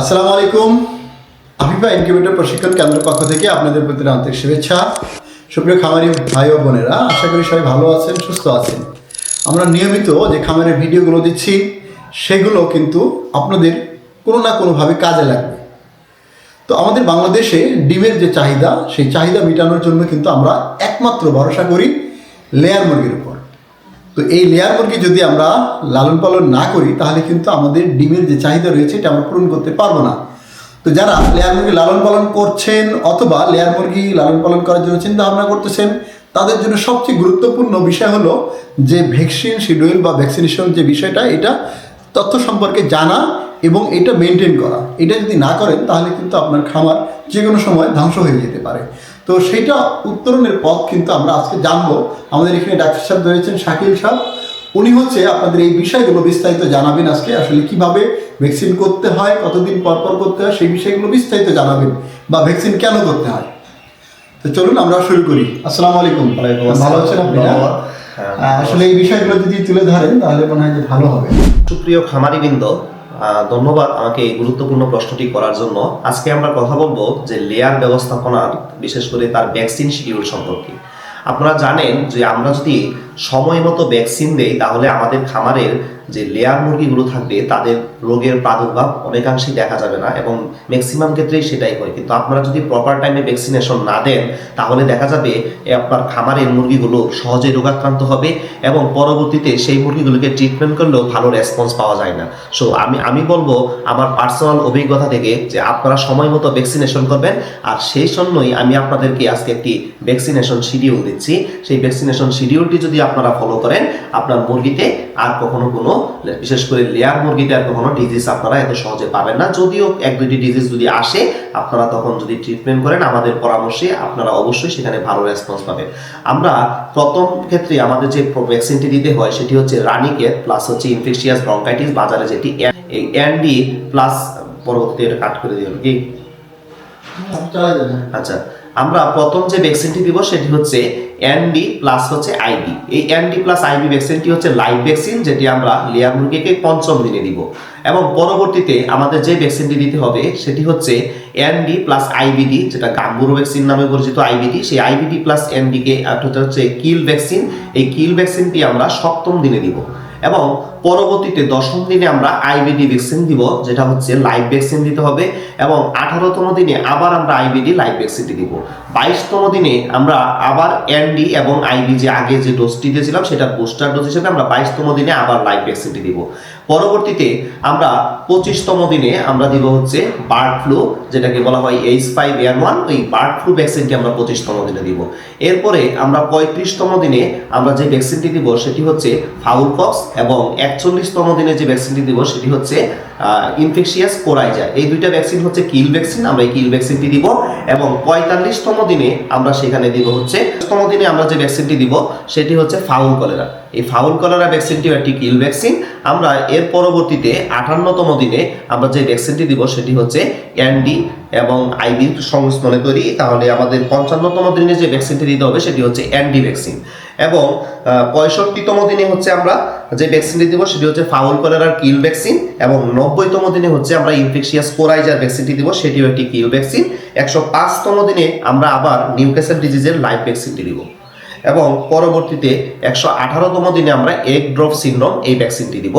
আসসালামু আলাইকুম। আফিফা ইনকিউবেটর প্রশিক্ষণ কেন্দ্রের পক্ষ থেকে আপনাদের প্রতি আন্তরিক শুভেচ্ছা। সুপ্রিয় খামারি ভাই ও বোনেরা, আশা করি সবাই ভালো আছেন, সুস্থ আছেন। আমরা নিয়মিত যে খামারের ভিডিওগুলো দিচ্ছি, সেগুলো কিন্তু আপনাদের কোনো না কোনোভাবে কাজে লাগবে। তো আমাদের বাংলাদেশে ডিমের যে চাহিদা, সেই চাহিদা মেটানোর জন্য কিন্তু আমরা একমাত্র ভরসা করি লেয়ার মুরগির উপর। তো এই লেয়ার মুরগি যদি আমরা লালন পালন না করি, তাহলে কিন্তু আমাদের ডিমের যে চাহিদা রয়েছে, এটা আমরা পূরণ করতে পারব না। তো যারা লেয়ার মুরগি লালন পালন করছেন অথবা লেয়ার মুরগি লালন পালন করার জন্য চিন্তা ভাবনা করতেছেন, তাদের জন্য সবচেয়ে গুরুত্বপূর্ণ বিষয় হলো যে ভ্যাকসিন, শিডিউল বা ভ্যাকসিনেশন যে বিষয়টা, এটা তথ্য সম্পর্কে জানা এবং এটা মেনটেন করা। এটা যদি না করেন, তাহলে কিন্তু আপনার খামার যে কোনো সময় ধ্বংস হয়ে যেতে পারে। তো সেইটা উত্তরণের পথ কিন্তু আমরা আজকে জানব। আমাদের এখানে ডাক্তার সাহেব রয়েছেন শাকিল সাহেব। উনি হচ্ছে আপনাদের এই বিষয়গুলো বিস্তারিত জানাবেন আজকে আসলে কীভাবে ভ্যাকসিন করতে হয় কতদিন পর পর করতে হয় সেই বিষয়গুলো বিস্তারিত জানাবেন বা ভ্যাকসিন কেন করতে হয়। তো চলুন আমরা শুরু করি। আসসালামু আলাইকুম। ভালো আছেন আপনি। হ্যাঁ, আসলে এই বিষয়গুলো যদি তুলে ধরেন তাহলে মনে হয় যে ভালো হবে। সুপ্রিয় খামারিবৃন্দ ধন্যবাদ আমাকে এই গুরুত্বপূর্ণ প্রশ্নটি করার জন্য। আজকে আমরা কথা বলব যে লেয়ার ব্যবস্থাপনার বিশেষ করে তার ভ্যাকসিন শিডিউল সম্পর্কে। আপনারা জানেন যে আমরা যদি সময় মতো ভ্যাকসিন দেই তাহলে আমাদের খামারের যে লেয়ার মুরগিগুলো থাকবে, তাদের রোগের প্রাদুর্ভাব অনেকাংশেই দেখা যাবে না এবং ম্যাক্সিমাম ক্ষেত্রেই সেটাই হয়। কিন্তু আপনারা যদি প্রপার টাইমে ভ্যাকসিনেশন না দেন, তাহলে দেখা যাবে আপনার খামারের মুরগিগুলো সহজে রোগাক্রান্ত হবে এবং পরবর্তীতে সেই মুরগিগুলোকে ট্রিটমেন্ট করলেও ভালো রেসপন্স পাওয়া যায় না। সো আমি আমি বলব আমার পার্সোনাল অভিজ্ঞতা থেকে যে আপনারা সময় মতো ভ্যাকসিনেশন করবেন আর সেই জন্যই আমি আপনাদেরকে আজকে একটি ভ্যাকসিনেশন শিডিউল দিচ্ছি। সেই ভ্যাকসিনেশন শিডিউলটি যদি আপনারা ফলো করেন। আপনার মুরগিতে আর কখনো কোনো বিশেষ করে লেয়ার মুরগিতে আর কখনো ডিজিজ আপনারা এত সহজে পাবেন না। যদিও এক দুইটি ডিজিজ যদি আসে আপনারা তখন যদি ট্রিটমেন্ট করেন আমাদের পরামর্শে আপনারা অবশ্যই সেখানে ভালো রেসপন্স পাবেন। আমরা প্রথম ক্ষেত্রে আমাদের যে ভ্যাকসিনটি দিতে হয় সেটি হচ্ছে রানিকেট প্লাস হচ্ছে ইনফেকশিয়াস ব্রঙ্কাইটিস বাজারে যেটি অ্যান্ডি প্লাস পরবর্তীতে কাট করে দিল কি? আচ্ছা আমরা প্রথম যে ভ্যাকসিনটি দিব সেটি হচ্ছে এনডি প্লাস হচ্ছে আইবি এই এনডি প্লাস আইবি ভ্যাকসিনটি হচ্ছে লাইভ ভ্যাকসিন যেটি আমরা লেয়ার মুরগিকে পঞ্চম দিনে দিব। এবং পরবর্তীতে আমাদের যে ভ্যাকসিনটি দিতে হবে, সেটি হচ্ছে এনডি প্লাস আইবিডি যেটা গাম্বুরো ভ্যাকসিন নামে পরিচিত আইবিডি সেই আইবিডি প্লাস এনডিকে হচ্ছে কিল ভ্যাকসিন এই কিল ভ্যাকসিনটি আমরা সপ্তম দিনে দিব। এবং পরবর্তীতে দশম দিনে আমরা আইবিডি ভ্যাকসিন দিব, যেটা হচ্ছে লাইভ ভ্যাকসিন দিতে হবে, এবং আঠারোতম দিনে আবার আমরা আইবিডি লাইভ ভ্যাকসিনটি দিব। বাইশতম দিনে আমরা আবার এনডি এবং আইবি যে আগে যে ডোজটি দিয়েছিলাম সেটা বুস্টার ডোজ হিসেবে আমরা বাইশতম দিনে আবার লাইভ ভ্যাকসিনটি দিব। পরবর্তীতে আমরা পঁচিশতম দিনে আমরা দিব হচ্ছে বার্ড ফ্লু যেটাকে বলা হয় এইচ ফাইভ এয়ার ওয়ান ওই বার্ড ফ্লু ভ্যাকসিনটি আমরা পঁচিশতম দিনে দিব। এরপরে আমরা পঁয়ত্রিশতম দিনে আমরা যে ভ্যাকসিনটি দিব, সেটি হচ্ছে ফাউল পক্স এবং একচল্লিশতম দিনে যে ভ্যাকসিনটি দিব, সেটি হচ্ছে ইনফেকশিয়াস কোরাইজা এই দুইটা ভ্যাকসিন হচ্ছে কিল ভ্যাকসিন আমরা এই কিল ভ্যাকসিনটি দিব, এবং পঁয়তাল্লিশতম দিনে আমরা সেখানে দিব হচ্ছে দিনে আমরা যে ভ্যাকসিনটি দিব, সেটি হচ্ছে ফাউল কলেরা। এই ফাউল কলেরা ভ্যাকসিনটিও একটি কিল ভ্যাকসিন আমরা এর পরবর্তীতে আটান্নতম দিনে আমরা যে ভ্যাকসিনটি দিব সেটি হচ্ছে অ্যান্ডি এবং আইবি সংস্করণে তৈরি। তাহলে আমাদের পঞ্চান্নতম দিনে যে ভ্যাকসিনটি দিতে হবে সেটি হচ্ছে অ্যান্ডি ভ্যাকসিন এবং পঁয়ষট্টিতম দিনে হচ্ছে আমরা যে ভ্যাকসিনটি দিব সেটি হচ্ছে ফাউল কলেরার কিল ভ্যাকসিন এবং নব্বইতম দিনে হচ্ছে আমরা ইনফেকশিয়াস কোরাইজার ভ্যাকসিনটি দিব, সেটিও একটি কিল ভ্যাকসিন একশো পাঁচতম দিনে আমরা আবার নিউক্যাসেল ডিজিজের লাইভ ভ্যাকসিনটি দিব। এবং পরবর্তীতে একশো আঠারোতম দিনে আমরা এগ ড্রপ সিন্ড্রোম এই ভ্যাকসিনটি দিব।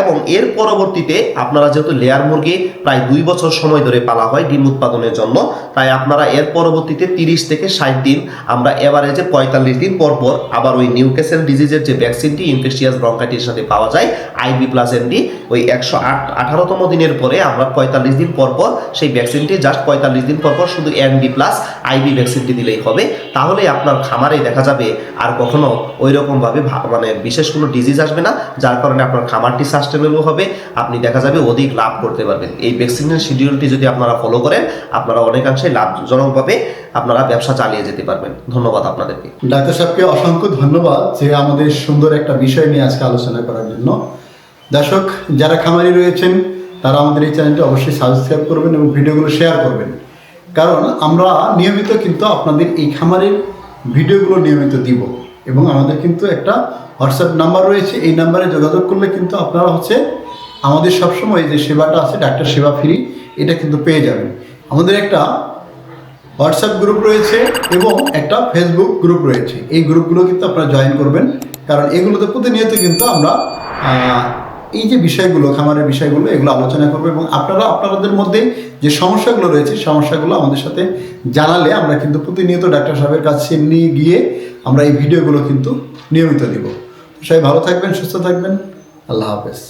এবং এর পরবর্তীতে আপনারা যেহেতু লেয়ার মুরগি প্রায় দুই বছর সময় ধরে পালা হয় ডিম উৎপাদনের জন্য, তাই আপনারা এর পরবর্তীতে তিরিশ থেকে ষাট দিন, আমরা এভারেজে পঁয়তাল্লিশ দিন পর পর আবার ওই নিউক্যাসেল ডিজিজের যে ভ্যাকসিনটি ইনফেকশিয়াস ব্রঙ্কাইটির সাথে পাওয়া যায় আইবি প্লাস এনডি ওই একশো আট, আঠারোতম দিনের পরে আমরা পঁয়তাল্লিশ দিন পর পর সেই ভ্যাকসিনটি জাস্ট পঁয়তাল্লিশ দিন পর পর শুধু এনডি প্লাস আইবি ভ্যাকসিনটি দিলেই হবে। তাহলে আপনার খামারে দেখা যাবে আর কখনো ওই রকমভাবে মানে বিশেষ কোনো ডিজিজ আসবে না, যার কারণে আপনার খামারটি সাস্টেনেবল হবে, আপনি দেখা যাবে অধিক লাভ করতে পারবেন। এই ভ্যাকসিনের শিডিউলটি যদি আপনারা ফলো করেন, আপনারা অনেকাংশে লাভজনকভাবে আপনারা ব্যবসা চালিয়ে যেতে পারবেন। ধন্যবাদ আপনাদেরকে। ডাক্তার সাহেবকে অসংখ্য ধন্যবাদ যে আমাদের সুন্দর একটা বিষয় নিয়ে আজকে আলোচনা করার জন্য। দর্শক, যারা খামারি রয়েছেন, তারা আমাদের এই চ্যানেলটি অবশ্যই সাবস্ক্রাইব করবেন এবং ভিডিওগুলো শেয়ার করবেন। কারণ আমরা নিয়মিত কিন্তু আপনাদের এই খামারের ভিডিওগুলো নিয়মিত দিব। এবং আমাদের কিন্তু একটা হোয়াটসঅ্যাপ নাম্বার রয়েছে। এই নাম্বারে যোগাযোগ করলে কিন্তু আপনারা হচ্ছে আমাদের সবসময় যে সেবাটা আছে, ডাক্তার সেবা ফ্রি এটা কিন্তু পেয়ে যাবেন। আমাদের একটা হোয়াটসঅ্যাপ গ্রুপ রয়েছে এবং একটা ফেসবুক গ্রুপ রয়েছে। এই গ্রুপগুলো কিন্তু আপনারা জয়েন করবেন। কারণ এগুলোতে প্রতিনিয়ত কিন্তু আমরা এই যে বিষয়গুলো, খামারের বিষয়গুলো, এগুলো আলোচনা করব এবং আপনারা আপনাদের মধ্যে যে সমস্যাগুলো রয়েছে, সমস্যাগুলো আমাদের সাথে জানালে আমরা কিন্তু প্রতিনিয়ত ডাক্তার সাহেবের কাছে নিয়ে গিয়ে আমরা এই ভিডিওগুলো কিন্তু নিয়মিত দিব। সবাই ভালো থাকবেন সুস্থ থাকবেন। আল্লাহ হাফেজ।